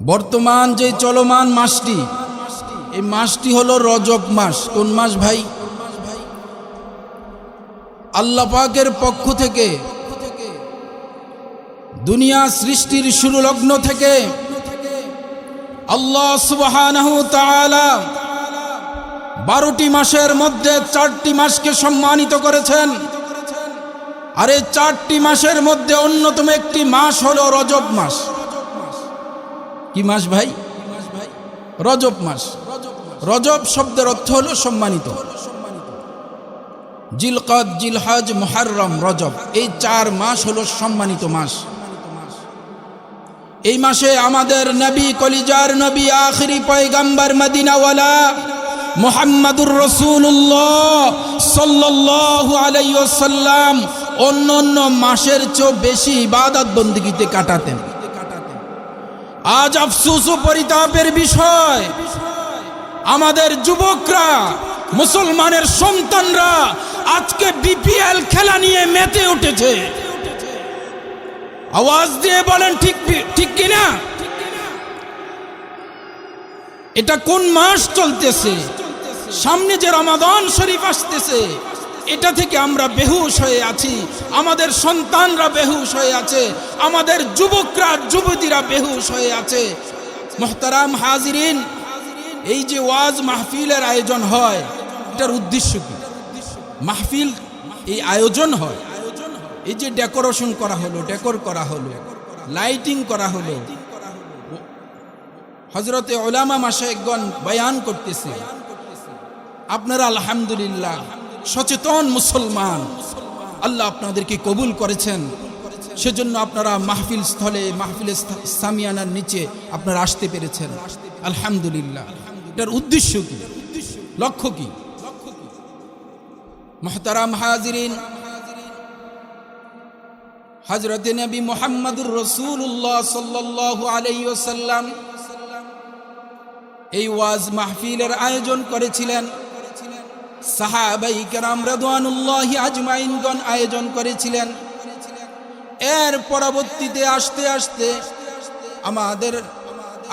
বর্তমান যে চলমান মাসটি, এই মাসটি হলো রজব মাস। কোন মাস ভাই? আল্লাহ পাকের পক্ষ থেকে দুনিয়া সৃষ্টির শুরু লগ্ন থেকে আল্লাহ সুবহানাহু তাআলা বারোটি মাসের মধ্যে চারটি মাসকে সম্মানিত করেছেন। আর এই চারটি মাসের মধ্যে অন্যতম একটি মাস হলো রজব মাস। কি মাস ভাই? রজব মাস। রজব শব্দের অর্থ হলো সম্মানিত। জিলকদ, জিলহজ, মুহাররম, রজব, এই চার মাস হলো সম্মানিত মাস। এই মাসে আমাদের নবী কলিজার নবী, আখরি পয়গাম্বার মদিনাওয়ালা মোহাম্মদুর রসুল্লাহ সাল্লাল্লাহু আলাইহি ওয়াসাল্লাম অন্য অন্য মাসের চেয়েও বেশি ইবাদত বন্দিগিতে কাটাতেন। আজ আফসুস ও পরিতাপের বিষয়। আমাদের যুবকরা, মুসলমানের সন্তানরা আজকে বিপিএল খেলা নিয়ে মেতে উঠেছে। আওয়াজ দিয়ে বলেন, ঠিক ঠিক কিনা? এটা কোন মাস চলতেছে? সামনে যে রমাদান শরীফ আসতেছে এটা থেকে আমরা বেহুশ হয়ে আছি। আমাদের সন্তানরা বেহুশ হয়ে আছে। আমাদের যুবকরা, যুবতীরা বেহুশ হয়ে আছে। মোহতারাম হাজিরিন, এই যে ওয়াজ মাহফিলের আয়োজন হয়, এটার উদ্দেশ্য কি? মাহফিল এই আয়োজন হয়। এই যে ডেকোরেশন করা হলো, ডেকোর করা হলো, লাইটিং করা হলো। হজরতে ওলামা মাসায়গণ বয়ান করতেছে, আপনারা আলহামদুলিল্লাহ সচেতন মুসলমান। আল্লাহ আপনাদেরকে কবুল করেছেন। সেজন্য আপনারা মাহফিল স্থলে, মাহফিল সামিয়ানার নিচে আপনারা আসতে পেরেছেন। আলহামদুলিল্লাহ। এটার উদ্দেশ্য কি? লক্ষ্য কি? মহতারাম হাজিরিন। হজরত নবী মোহাম্মদুর রসুল্লাহ সাল্লাহ আলাইসাল্লাম এই ওয়াজ মাহফিলের আয়োজন করেছিলেন। সাহাবাই কেরাম রাদওয়ানুল্লাহ আজমাইনগণ আয়োজন করেছিলেন। এর পরবর্তীতে আসতে আসতে আমাদের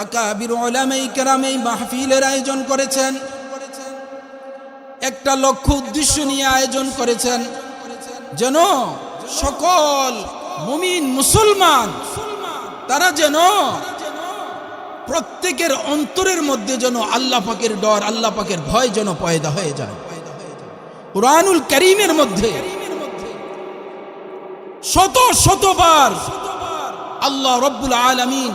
আকাবির ওলামাই কেরাম এই মাহফিলের আয়োজন করেছেন। একটা লক্ষ্য উদ্দেশ্য নিয়ে আয়োজন করেছেন যেন সকল মুমিন মুসলমান তারা যেন প্রত্যেকের অন্তরের মধ্যে যেন আল্লাহ পাকের ডর, আল্লাহ পাকের ভয় যেন পয়দা হয়ে যায়। কোরআনুল করিমের মধ্যে শত শতবার আল্লাহ রব্বুল আলমিন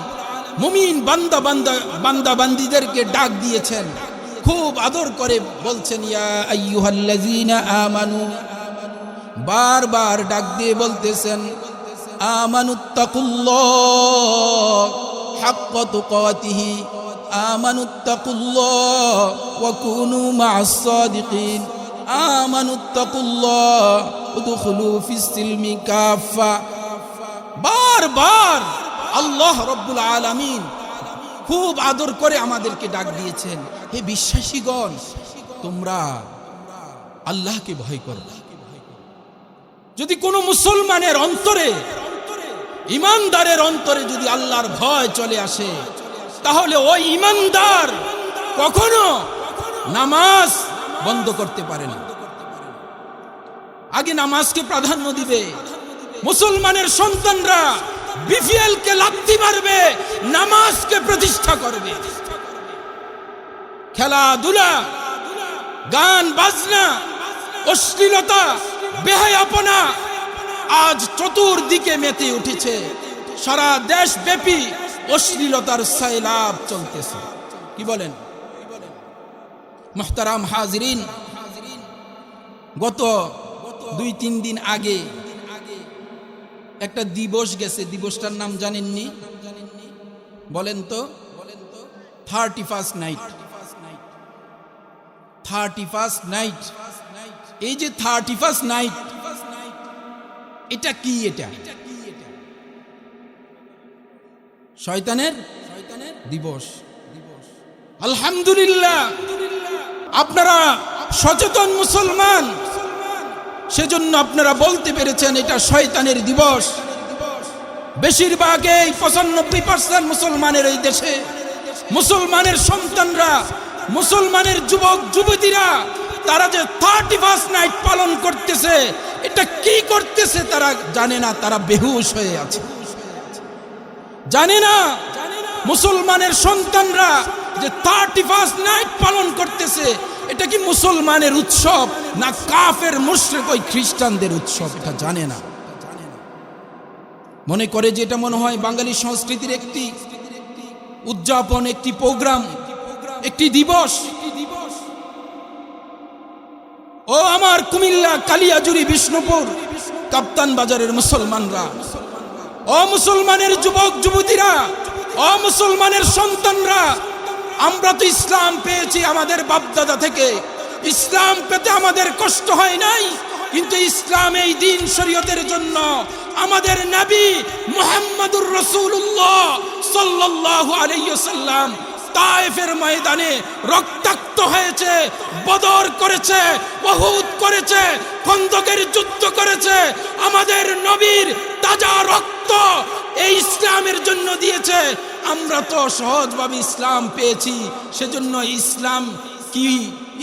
মুমিন বান্দা বান্দা বান্দা বান্দিদেরকে ডাক দিয়েছেন। খুব আদর করে বলছেন, ইয়া আমানু। বারবার ডাক দিয়ে বলতেছেন, আমানুত্তাকুল্লাহ হাক্কা তুকাতিহি আমানুত্তাকুল্লাহ ওয়া কুনু মা'আস বারবার আল্লাহ রব্বুল আলামিন খুব আদর করে আমাদেরকে ডাক দিয়েছেন। হে বিশ্বাসীগণ, তোমরা আল্লাহকে ভয় করো যদি কোনো মুসলমানের অন্তরে, ইমানদারের অন্তরে যদি আল্লাহর ভয় চলে আসে, তাহলে ওই ইমানদার কখনো নামাজ বন্ধ করতে পারে না। আগে নামাজকে প্রাধান্য দিবে। মুসলমানের সন্তানরা বিপিএল কে লাপ্তি মারবে, নামাজকে প্রতিষ্ঠা করবে। খেলাধুলা, গান, বাজনা, অশ্লীলতা, বেহায়াপনা আজ চতুর্দিকে মেতে উঠেছে। সারা দেশ ব্যাপী অশ্লীলতার সৈলাভ চলতেছে। কি বলেন? মোহতারাম হাজরিন, গত দুই, তিন দিন আগে একটা দিবস গেছে। দিবসটার নাম জানেননি? বলেন তো। Thirty first night. Thirty first night. এই যে থার্টি ফার্স্ট নাইট, এটা কি এটা? শয়তানের দিবস। আলহামদুলিল্লাহ। আপনারা সচেতন মুসলমান। সেজন্য আপনারা বলতে পেরেছেন এটা শয়তানের দিবস। বেশিরভাগ এই পঁচানব্বই পার্সেন্ট মুসলমানের এই দেশে মুসলমানের সন্তানরা, মুসলমানের যুবক, যুবতীরা, তারা যে থার্টি ফার্স্ট নাইট পালন করতেছে, এটা কি করতেছে তারা জানে না, তারা বেহুশ হয়ে আছে। জানে না। মুসলমানের সন্তানরা যে থার্টি ফার্স্ট নাইট পালন করতেছে, এটা কি মুসলমানের উৎসব না কাফের মুশ্রেক ওই খ্রিস্টানদের উৎসব? এটা জানে না। মনে করে যে এটা মনে হয় বাঙালি সংস্কৃতির একটি উদযাপন, একটি প্রোগ্রাম, একটি দিবস। ও আমার কুমিল্লা কালিয়াজুরি বিষ্ণুপুর কাপ্তান বাজারের মুসলমানরা, অমুসলমানের যুবক যুবতীরা অমুসলমানের সন্তানরা আমরা তো ইসলাম পেয়েছি আমাদের বাপদাদা থেকে। ইসলাম পেতে আমাদের কষ্ট হয় নাই, কিন্তু ইসলাম এই দিন শরীয়তের জন্য আমাদের নবী মোহাম্মদুর রসুল্লাহ সাল্লাল্লাহু আলাইহি সাল্লাম তায়েফের ময়দানে রক্তাক্ত হয়েছে, বদর করেছে বহুত করেছে, খন্দকের যুদ্ধ করেছে, আমাদের নবীর তাজা রক্ত এই ইসলামের জন্য দিয়েছে। আমরা তো সহজভাবে ইসলাম পেয়েছি, সেজন্য ইসলাম কি?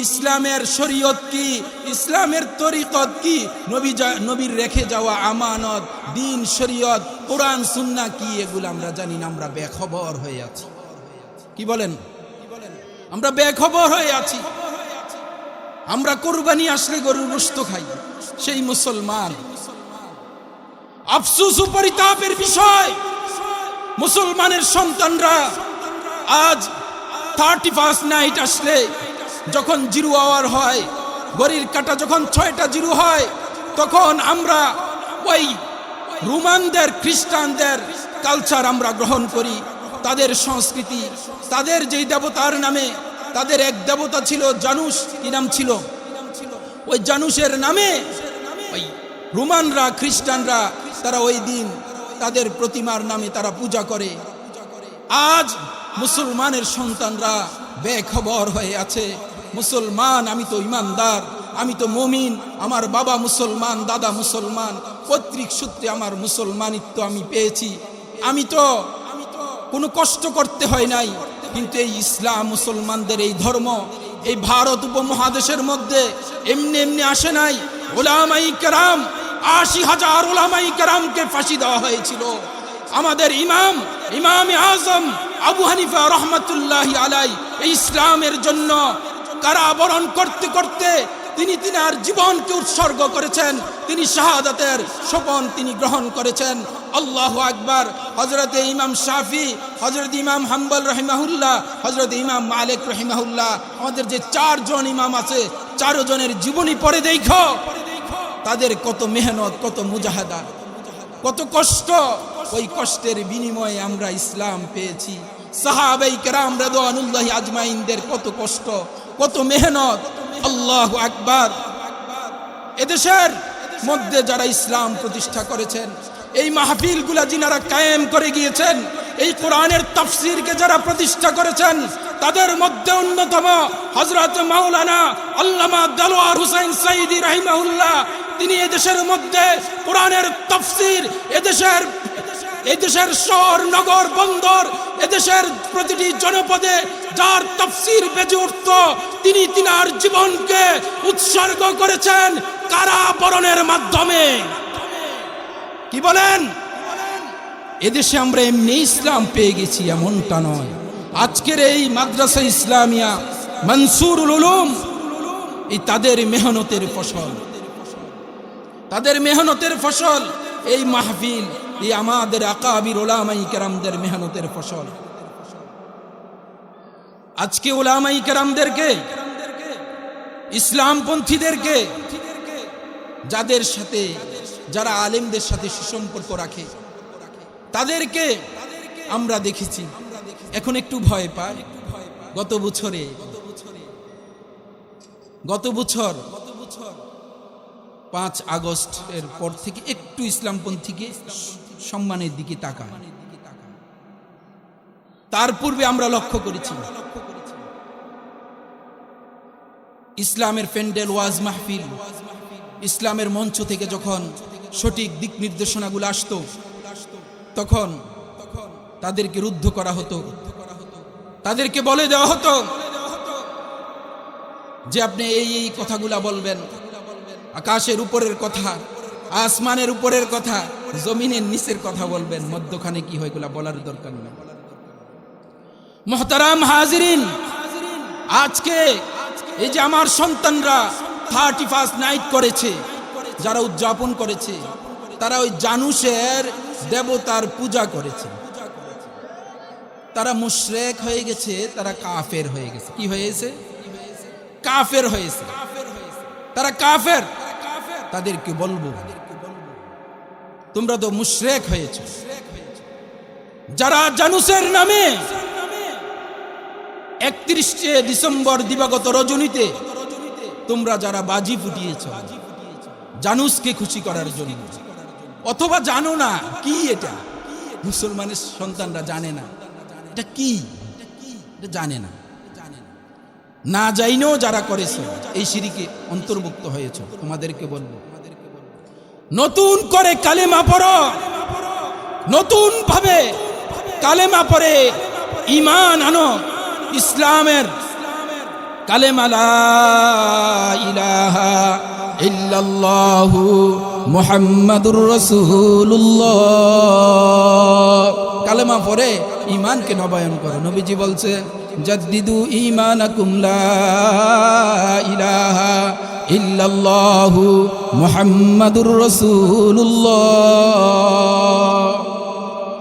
ইসলামের শরীয়ত কি? ইসলামের তরিকত কি? নবী নবীর রেখে যাওয়া আমানত, দিন শরীয়ত, কোরআন, সুন্না কি এগুলো আমরা জানি না, আমরা বেখবর হয়ে আছি। কি বলেন? আমরা বেখবর হয়ে আছি। আমরা কোরবানি আসলে গরুর গোস্ত খাই, সেই মুসলমান। আফসুস পরিতাপের বিষয়। মুসলমানের সন্তানরা আজ থার্টি ফার্স্ট নাইট আসলে যখন জিরো আওয়ার হয় গরির কাটা যখন ছয়টা জিরো হয়, তখন আমরা ওই রোমানদের, খ্রিস্টানদের কালচার আমরা গ্রহণ করি, তাদের সংস্কৃতি, তাদের যেই দেবতার নামে, তাদের এক দেবতা ছিল জানুস কি নাম ছিল? ওই জানুসের নামে ওই রোমানরা, খ্রিস্টানরা, তারা ওই দিন তাদের প্রতিমার নামে তারা পূজা করে। আজ মুসলমানের সন্তানরা বেখবর হয়ে আছে। মুসলমান, আমি তো ইমানদার, আমি তো মমিন, আমার বাবা মুসলমান, দাদা মুসলমান, পৈতৃক সূত্রে আমার মুসলমানিত্ব আমি পেয়েছি। আমি তো কোনো কষ্ট করতে হয় নাই, কিন্তু এই ইসলাম মুসলমানদের এই ধর্ম, এই ভারত উপমহাদেশের মধ্যে এমনি এমনি আসে নাই। ওলামাই কেরাম আশি হাজার ওলামাই কেরামকে ফাঁসি দেওয়া হয়েছিল। আমাদের ইমাম ইমাম আজম আবু হানিফা রহমতুল্লাহ আলাই ইসলামের জন্য কারাবরণ করতে করতে তিনি তিনার জীবনকে উৎসর্গ করেছেন। তিনি শাহাদাতের স্বপন তিনি গ্রহণ করেছেন। আল্লাহ আকবার। হজরতে ইমাম শাফি হজরত ইমাম হাম্বল রহিমাহুল্লাহ হজরত ইমাম মালিক রহিমাহুল্লাহ। আমাদের যে চারজন ইমাম আছে, চারজনের জীবনী পড়ে দেখো। তাদের কত মেহনত, কত মুজাহাদা, কত কষ্ট। ওই কষ্টের বিনিময়ে আমরা ইসলাম পেয়েছি। আজমাইনদের কত কষ্ট, কত মেহনত। আল্লাহ আকবার। এদেশের মধ্যে যারা ইসলাম প্রতিষ্ঠা করেছেন, এই মাহফিলগুলা যিনারা কায়েম করে গিয়েছেন, এই কোরআনের তাফসিরকে যারা প্রতিষ্ঠা করেছেন, তাদের মধ্যে অন্যতম হজরত মাওলানা আল্লামা দালোয়ার হুসাইন সাইদি রাহিমাহুল্লাহ তিনি এদেশের মধ্যে কোরআনের তাফসির, এদেশের এদেশের শহর, নগর, বন্দর, এদেশের প্রতিটি জনপদে যার তফসির বেজে উঠত, তিনি তিনার জীবনকে উৎসর্গ করেছেন কারাবরণের মাধ্যমে। কি বলেন? এদেশে আমরা এমনি ইসলাম পেয়ে গেছি, এমনটা নয়। আজকের এই মাদ্রাসা ইসলামিয়া, মনসুরুল উলুম, এই তাদের মেহনতের ফসল। তাদের মেহনতের ফসল, এই মাহফিল, এই আমাদের আকাবির ওলামাই কেরামদের মেহনতের ফসল। আজকে ওলামাই কেরামদেরকে, ইসলামপন্থীদেরকে, যাদের সাথে, যারা আলেমদের সাথে সুসম্পর্ক রাখে, তাদেরকে আমরা দেখেছি। এখন একটু ভয় পায়। গত বছরে, গত বছর পাঁচ আগস্টের পর থেকে একটু ইসলামপন্থীকে সম্মানের দিকে তাকায়। তার পূর্বে আমরা লক্ষ্য করেছি। ইসলামের প্যান্ডেল, ওয়াজ মাহফিল, ইসলামের মঞ্চ থেকে যখন সঠিক দিক নির্দেশনাগুলো আসতো, তখন তাদেরকে রুদ্ধ করা হতো। তাদেরকে বলে দেওয়া হতো যে, আপনি এই এই কথাগুলা বলবেন। আকাশের উপরের কথা, আসমানের উপরের কথা, জমিনের নিচের কথা বলবেন। মধ্যখানে কি হয় এগুলা বলার দরকার নেই। মহতারাম হাজিরিন, আজকে এই যে আমার সন্তানরা থার্টি ফার্স্ট নাইট করেছে, যারা উদযাপন করেছে, তারা ওই জানুসের দেবতার পূজা করেছে। তারা মুশরেক হয়ে গেছে, তারা কাফের হয়ে গেছে। কি হয়েছে? কাফের হয়েছে। তারা কাফের। তাদেরকে বলব, তোমরা তো মুশরেক হয়েছ। যারা জানুসের নামে একত্রিশে ডিসেম্বর দিবাগত রজনীতে তোমরা যারা বাজি ফুটিয়েছ, জানুসকে খুশি করার জন্য। অথবা জানো না কি এটা? মুসলমানের সন্তানরা জানে না। এটা কি? এটা জানে না। না যাইনেও যারা করেছে, এই সিঁড়িকে অন্তর্ভুক্ত হয়েছ, তোমাদেরকে বলব। নতুন করে কালেমা পড়ো। নতুন ভাবে কালেমা পরে ইমান আনো। ইসলামের কালেমা ইলাহা কালেমা পড়ে ইমানকে নবায়ন করো। নবীজি বলছে জাদ্দিদু ঈমানাকুম লা ইলাহা ইল্লাল্লাহু মুহাম্মাদুর রাসূলুল্লাহ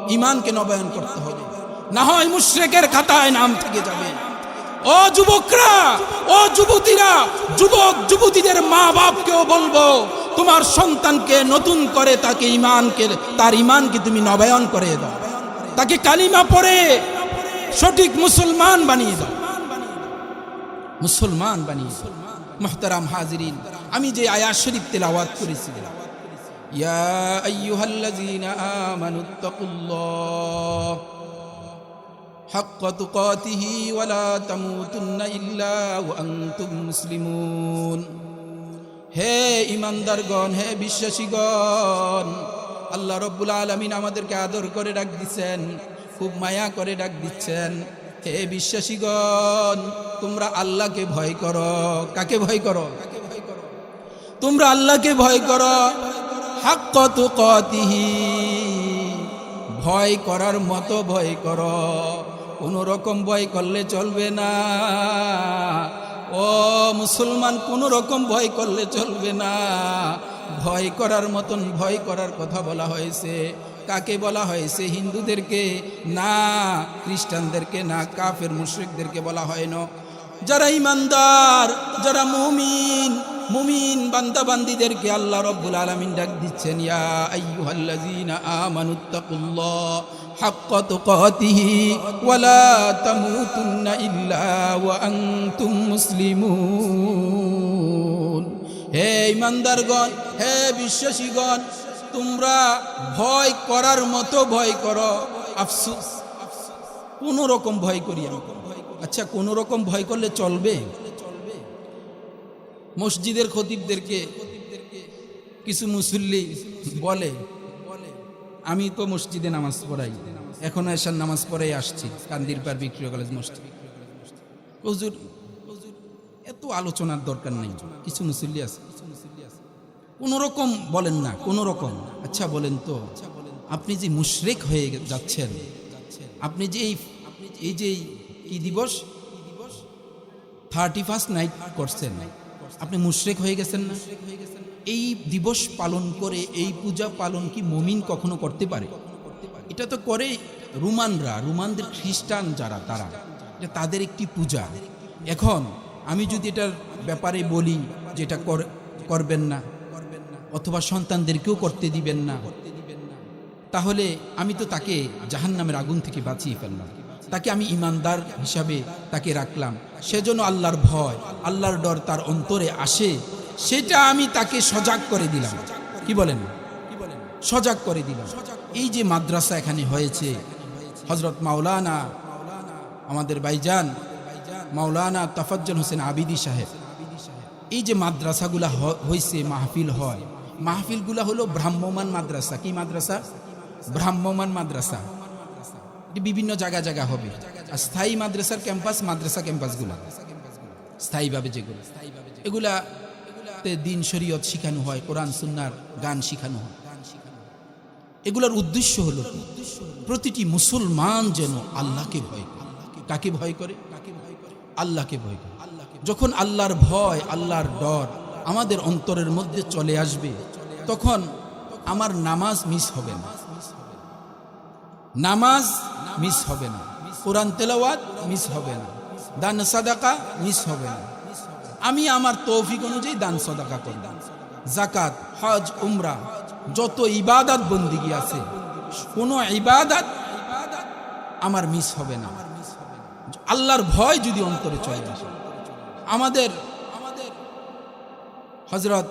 ইমানকে নবায়ন করতে হবে। না হয় মুশরিকের খাতায় নাম থেকে যাবে। ও যুবকরা, ও যুবতীরা, যুবক, যুবতীদের মা বাপকেও বলব, তোমার সন্তানকে নতুন করে তাকে ইমানকে, তার ইমানকে তুমি নবায়ন করে দাও। তাকে কালিমা পড়ে সঠিক মুসলমান বানিয়ে দাও মুসলমান বানিয়ে দাও মোহতারাম হাজিরিন আমি যে আয়াত শরীফ তেলাওয়াত করেছিলাম يا أيها الذين آمنوا اتقوا الله حق تقاته ولا تموتن إلا وأنتم مسلمون হে ইমানদারগণ হে বিশ্বাসীগণ আল্লাহ রব্বুল আলমিন আমাদেরকে আদর করে ডাক দিচ্ছেন খুব মায়া করে ডাক দিচ্ছেন। হে বিশ্বাসীগণ, তোমরা আল্লাহকে ভয় করো। কাকে ভয় করো? তোমরা আল্লাহকে ভয় করো। হাক্কত কতিহি ভয় করার মতো ভয় কর। কোনো রকম ভয় করলে চলবে না। ও মুসলমান, কোনো রকম ভয় করলে চলবে না। ভয় করার মতন ভয় করার কথা বলা হয়েছে। কাকে বলা হয়েছে হিন্দুদেরকে না, খ্রিস্টানদেরকে না, কাফের মুশ্রিকদেরকে বলা হয় না। যারা ইমানদার, যারা মুমিন মুমিন বান্দা বান্দিদেরকে আল্লাহ রব্বুল আলামিন ডাক দিচ্ছেন, ইয়া হে ইমানদারগণ, হে বিশ্বাসীগণ তোমরা ভয় করার মতো ভয় করো। আফসোস। কোনো রকম ভয় করি আচ্ছা কোনো রকম ভয় করলে চলবে? মসজিদের খতিবদেরকে কিছু মুসল্লি বলে, আমি তো মসজিদে নামাজ পড়াই। এখন এসার নামাজ পড়াই আসছি, কান্দির পার বিক্রিয় কলেজ মসজিদ। এত আলোচনার দরকার নেই। কিছু মুসল্লি আছে। কোনো রকম বলেন না কোনো রকম আচ্ছা বলেন তো, আপনি যে মুশরেক হয়ে যাচ্ছেন, আপনি যে এই এই যে কি দিবস থার্টি ফার্স্ট নাইট করছেন, আপনি মুশরেক হয়ে গেছেন না? এই দিবস পালন করে, এই পূজা পালন কি মমিন কখনো করতে পারে? এটা তো করে রুমানরা, রুমানদের খ্রিস্টান যারা, তারা। এটা তাদের একটি পূজা। এখন আমি যদি এটার ব্যাপারে বলি যে এটা কর- করবেন না অথবা সন্তানদেরকেও করতে দিবেন না। তাহলে আমি তো তাকে জাহান্নামের আগুন থেকে বাঁচিয়ে ফেললাম। তাকে আমি ইমানদার হিসাবে তাকে রাখলাম। সেজন্য আল্লাহর ভয়, আল্লাহর ডর তার অন্তরে আসে। সেটা আমি তাকে সজাগ করে দিলাম। কি বলেন? সজাগ করে দিলাম। এই যে মাদ্রাসা এখানে হয়েছে হজরত মাওলানা আমাদের বাইজান মাওলানা তফাজ্জল হোসেন আবিদি সাহেব, এই যে মাদ্রাসাগুলা হয়েছে মাহফিল হয় মাহফিলগুলা হলো ভ্রাম্যমান মাদ্রাসা। কি মাদ্রাসা? ভ্রাম্যমান মাদ্রাসা। বিভিন্ন জায়গা জায়গা হবে। আর স্থায়ী মাদ্রাসার ক্যাম্পাস, মাদ্রাসা ক্যাম্পাসগুলো। স্থায়ীভাবে যেগুলো। এগুলা দিন শরীয়ত শিখানো হয়, কোরআন, সুন্নার গান শিখানো হয়। এগুলোর উদ্দেশ্য হলো? প্রতিটি মুসলমান যেন আল্লাহকে ভয় করে। কাকে ভয় করে? আল্লাহকে ভয় করে। যখন আল্লাহর ভয়, আল্লাহর ডর আমাদের অন্তরের মধ্যে চলে আসবে, তখন আমার নামাজ মিস হবে না। নামাজ মিস হবে না। কোরআন তেলাওয়াত মিস হবে না। দান সাদাকা মিস হবে না। আমি আমার তৌফিক অনুযায়ী দান সদাকা করব। জাকাত হজ, উমরা, যত ইবাদত বন্দিগি আছে, কোনো ইবাদত আমার মিস হবে না। আল্লাহর ভয় যদি অন্তরে চলে আসে, আমাদের হজরত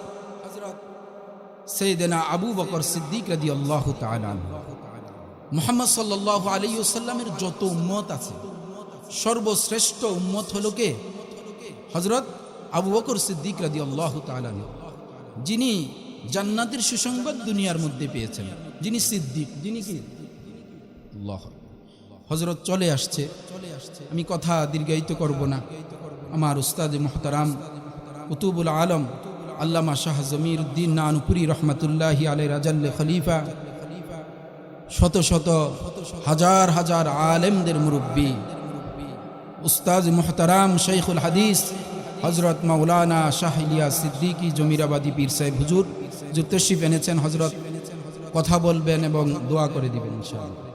সৈয়দেনা আবু বকর সিদ্দিক রাদি আল্লাহ মোহাম্মদ সাল্লাহ আলী সাল্লামের যত উম্মত আছে, সর্বশ্রেষ্ঠ উম্মত হলো কে? হজরত আবু বকর সিদ্দিক রাদি আল্লাহ যিনি জান্নাতের সুসংবাদ দুনিয়ার মধ্যে পেয়েছেন। যিনি সিদ্দিক, যিনি কি? আল্লাহ হজরত চলে আসছে চলে আসছে। আমি কথা দীর্ঘায়িত করব না। আমার উস্তাদ মোহতারাম কুতুবুল আলম আল্লামা শাহ জমির উদ্দিন নানুপুরি রহমতুল্লাহ আলে রাজাল্লে খলিফা, শত শত, হাজার হাজার আলেমদের মুরব্বী উস্তাজ মোহতারাম শৈখুল হাদিস হজরত মাওলানা শাহ ইলিয়া সিদ্দিকী জমিরাবাদী পীর সাহেব হুজুর যুক্তশিপ এনেছেন হজরত কথা বলবেন এবং দোয়া করে দিবেন ইনশাআল্লাহ।